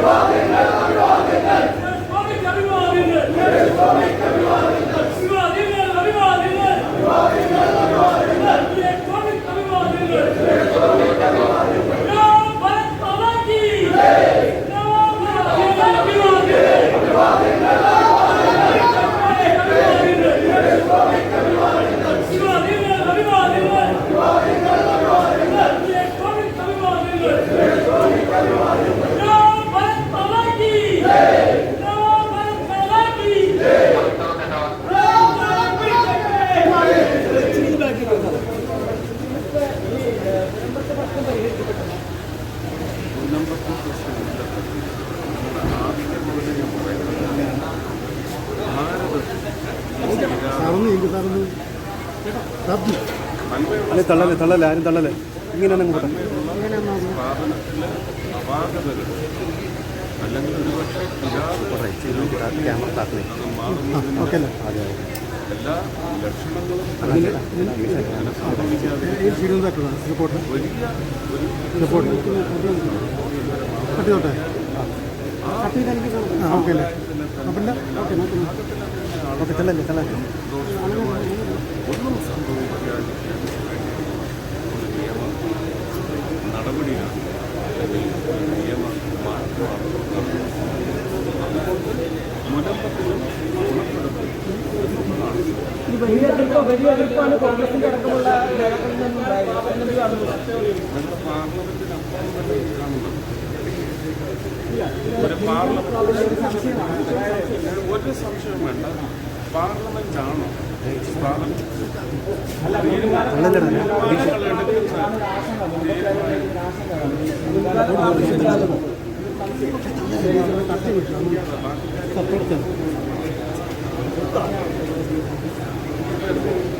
Glory. അല്ലെ തള്ളല്ലേ തള്ളല്ലേ ആരും തള്ളല്ലേ ഇങ്ങനെ സ്ഥാപനത്തിലെ അപാകതകൾ അല്ലെങ്കിൽ ഒരുപക്ഷെ എല്ലാ ലക്ഷണങ്ങളും വലിയ ഓക്കെ ഓക്കെ തള്ളല്ലേ തള്ളല്ലേ ഒന്നും സംഭവിക്കാൻ ഒരു നിയമ നടപടിയാണ് അല്ലെങ്കിൽ നിയമ മാറ്റമാണ് ഒരു പാർലമെന്റ് ഒരു സംശയം വേണ്ട. പാർലമെന്റ്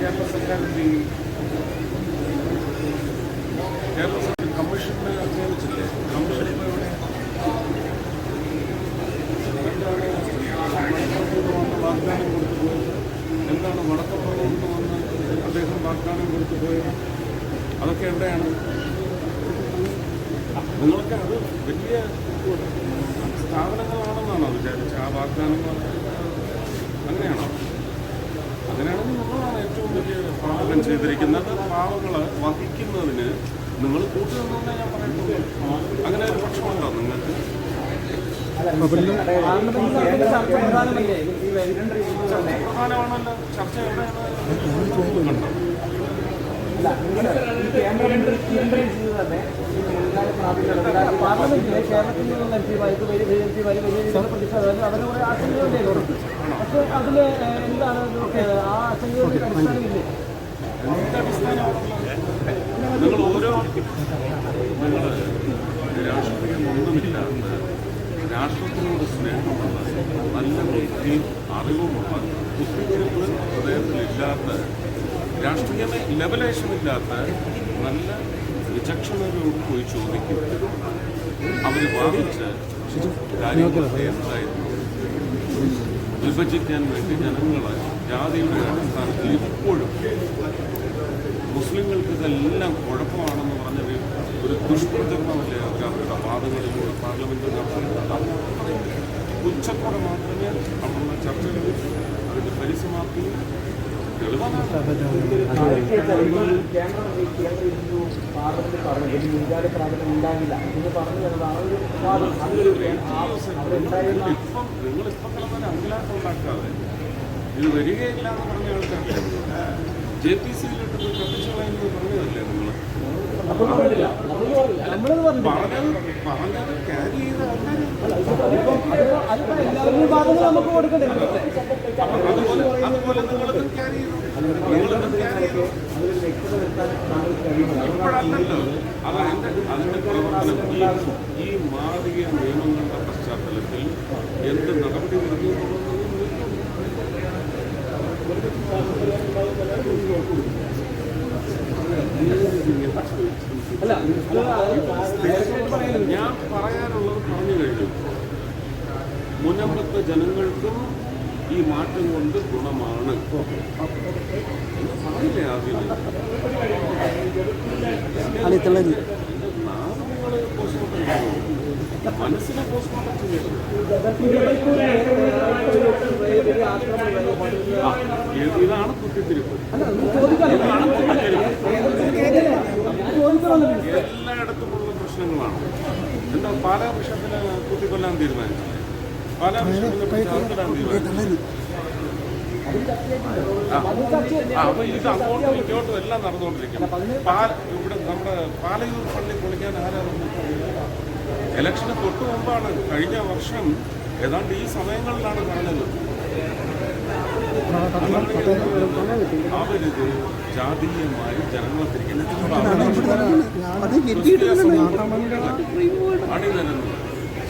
കേരള സർക്കാർ കമ്മീഷനെ നിയമിച്ചില്ലേ കമ്മീഷൻ ഇപ്പോൾ എന്താണ് വാഗ്ദാനം കൊടുത്തു പോയത് എന്താണ് വടക്കപ്പുറത്ത് വന്ന് അദ്ദേഹം വാഗ്ദാനം കൊടുത്തു പോയത് അതൊക്കെ എവിടെയാണ്? നിങ്ങൾക്ക് അത് വലിയ സ്ഥാപനങ്ങളാണെന്നാണോ വിചാരിച്ചത്? ആ വാഗ്ദാനങ്ങൾ അങ്ങനെയാണോ? അങ്ങനെയാണെങ്കിൽ നിങ്ങളാണ് ഏറ്റവും വലിയ പാവം ചെയ്തിരിക്കുന്നത്. പാവങ്ങൾ വഹിക്കുന്നതിന് നിങ്ങൾ കൂട്ടുനിന്നേ ഞാൻ പറയുന്നത്? അങ്ങനെ ഒരു പക്ഷമുണ്ടോ നിങ്ങൾക്ക്? പ്രധാനമാണല്ലോ. ചർച്ച എവിടെയാണ്? പാർലമെന്റിലെ കേരളത്തിൽ നിന്നുള്ള എം പിമാർക്ക് വലിയ എം പിമാർ വലിയ രീതിയിലുള്ള പ്രതിഷേധം അവരെ കുറെ ആശങ്കകളുടെ പക്ഷേ അതിൽ എന്താണ് ആ ആശങ്കകളുടെ അടിസ്ഥാനമില്ലേ? നിങ്ങൾ ഓരോ നിങ്ങൾ രാഷ്ട്രീയം ഒന്നുമില്ലാത്ത രാഷ്ട്രത്തിനോട് സ്നേഹമുള്ള നല്ല ബുദ്ധിയും അറിവുമുള്ള ബുദ്ധിച്ചെപ്പ് ഹൃദയത്തിലില്ലാത്ത രാഷ്ട്രീയമേ ലെവലേഷമില്ലാത്ത നല്ല വിചക്ഷണരോട് പോയി ചോദിക്കും. അവർ വാദിച്ച കാര്യങ്ങൾ വിഭജിക്കാൻ വേണ്ടി ജനങ്ങളെ ജാതിയുടെ അടിസ്ഥാനത്തിൽ ഇപ്പോഴും മുസ്ലിങ്ങൾക്ക് ഇതെല്ലാം കുഴപ്പമാണെന്ന് പറഞ്ഞൊരു ഒരു ദുഷ്പ്രചരണമല്ലേ അവരുടെ വാദങ്ങളിലൂടെ പാർലമെന്റിൽ നടത്തുന്നത്? ഉച്ചത്തോടെ മാത്രമേ അവിടുന്ന് ചർച്ചകളിൽ അതിന്റെ പരിസമാപ്തിയും ഇത് വരികയില്ല എന്ന് പറഞ്ഞ ആൾക്കാർ ജെ പി സിയിലിട്ട് കത്തിച്ചു കളയുന്നത് പറഞ്ഞതല്ലേ നിങ്ങൾ നമ്മളത് പറഞ്ഞു പറഞ്ഞത് പറഞ്ഞത് ക്യാരി ചെയ്ത ആൾക്കാർ അതിപ്പോ എല്ലാവരും വിഭാഗങ്ങൾ നമുക്ക് കൊടുക്കണ്ടേ? അതുപോലെ അതുപോലെ നിങ്ങളത് ക്യാരി ചെയ്തു. നിങ്ങളത് ക്യാരി ചെയ്തു. അതിൽ വ്യക്തത വരുത്താൻ താങ്കൾക്ക് കഴിയുമല്ലോ ഇപ്പോഴല്ലല്ലോ. അത് അതിന്റെ അതിന്റെ പ്രവർത്തനം. ഈ ഈ മാറിയ നിയമങ്ങളുടെ പശ്ചാത്തലത്തിൽ എന്ത് നടപടി നടത്തിയിട്ടുള്ളത് അല്ല ഞാൻ പറയാനുള്ളത് പറഞ്ഞു കഴിഞ്ഞു. മുനമ്പത്തെ ജനങ്ങൾക്കും ഈ മാറ്റം കൊണ്ട് ഗുണമാണ്. പറഞ്ഞില്ലേ ആദ്യമേ അല്ലെ തള്ളല്ലേ നാമങ്ങൾ പോസ്റ്റ്മോർട്ടം ചെയ്തു മനസ്സിനെ പോസ്റ്റ്മോർട്ടം ഇത് ഇതാണ് പ്രശ്നങ്ങളാണ് എന്താ പാലാ ബിഷപ്പിനെ കുത്തിക്കൊല്ലാൻ തീരുമാനിച്ചു പാലാ ആ, അപ്പൊ ഇത് അങ്ങോട്ടും ഇങ്ങോട്ടും എല്ലാം നടന്നുകൊണ്ടിരിക്കും പാൽ ഇവിടെ നമ്മുടെ പാലയൂർ പള്ളി പൊളിക്കാൻ ആരാ ഇലക്ഷന് തൊട്ട് മുമ്പാണ് കഴിഞ്ഞ വർഷം ഏതാണ്ട് ഈ സമയങ്ങളിലാണ് പറഞ്ഞത് അവരിത് ജാതീയമായി ജനങ്ങളെ തിരിക്കുന്നത്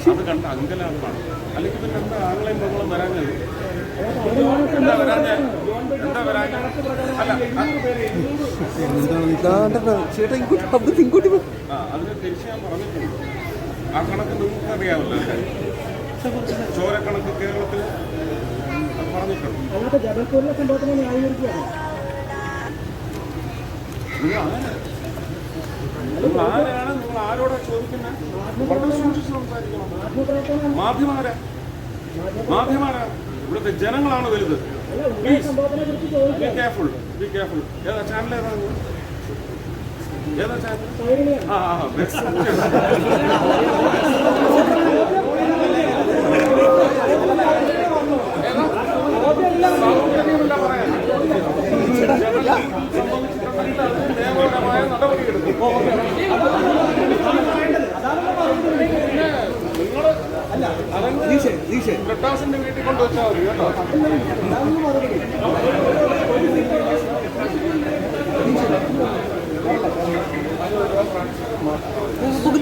അത് കണ്ട അങ്കലാപ്പാണ് അല്ലെങ്കിൽ പിന്നെ എന്താ ആങ്ങളെയും പെങ്ങളും വരാഞ്ഞത്? എന്താ വരാഞ്ഞ എന്താ വരാഞ്ഞ അല്ല ചേട്ടാ ഇങ്ങോട്ട് അതിന് തിരിച്ച് ഞാൻ പറഞ്ഞിട്ടുണ്ട്. ആ കണക്ക് നിങ്ങൾക്ക് അറിയാമല്ലോ ചോര ചോരക്കണക്ക് കേരളത്തിൽ അത് പറഞ്ഞിട്ടുണ്ട്. അല്ലാതെ ജബൽപൂരിലെ സംഭവത്തിനെ ന്യായീകരിക്കുകയാണ്. നിങ്ങൾ ആരാ? നിങ്ങൾ ആരാണ്? നിങ്ങൾ ആരോടാ ചോദിക്കുന്നത് വളരെ സൂക്ഷിച്ച് സംസാരിക്കണം. മാധ്യമാരാ. മാധ്യമാരാ. ഇവിടുത്തെ ജനങ്ങളാണ് വലുത്. Please be careful be careful ഏതാ ചാനൽ നിങ്ങൾ? ഏതാ ചാനൽ കൈരളിയാണ് ആ ആ ബെസ്റ്റ് നിയമപരമായ നടപടിയെടുക്കും ബ്രിട്ടാസിന്റെ വീട്ടിൽ കൊണ്ടുവച്ചാൽ മതി കേട്ടോ. മുമ്പ്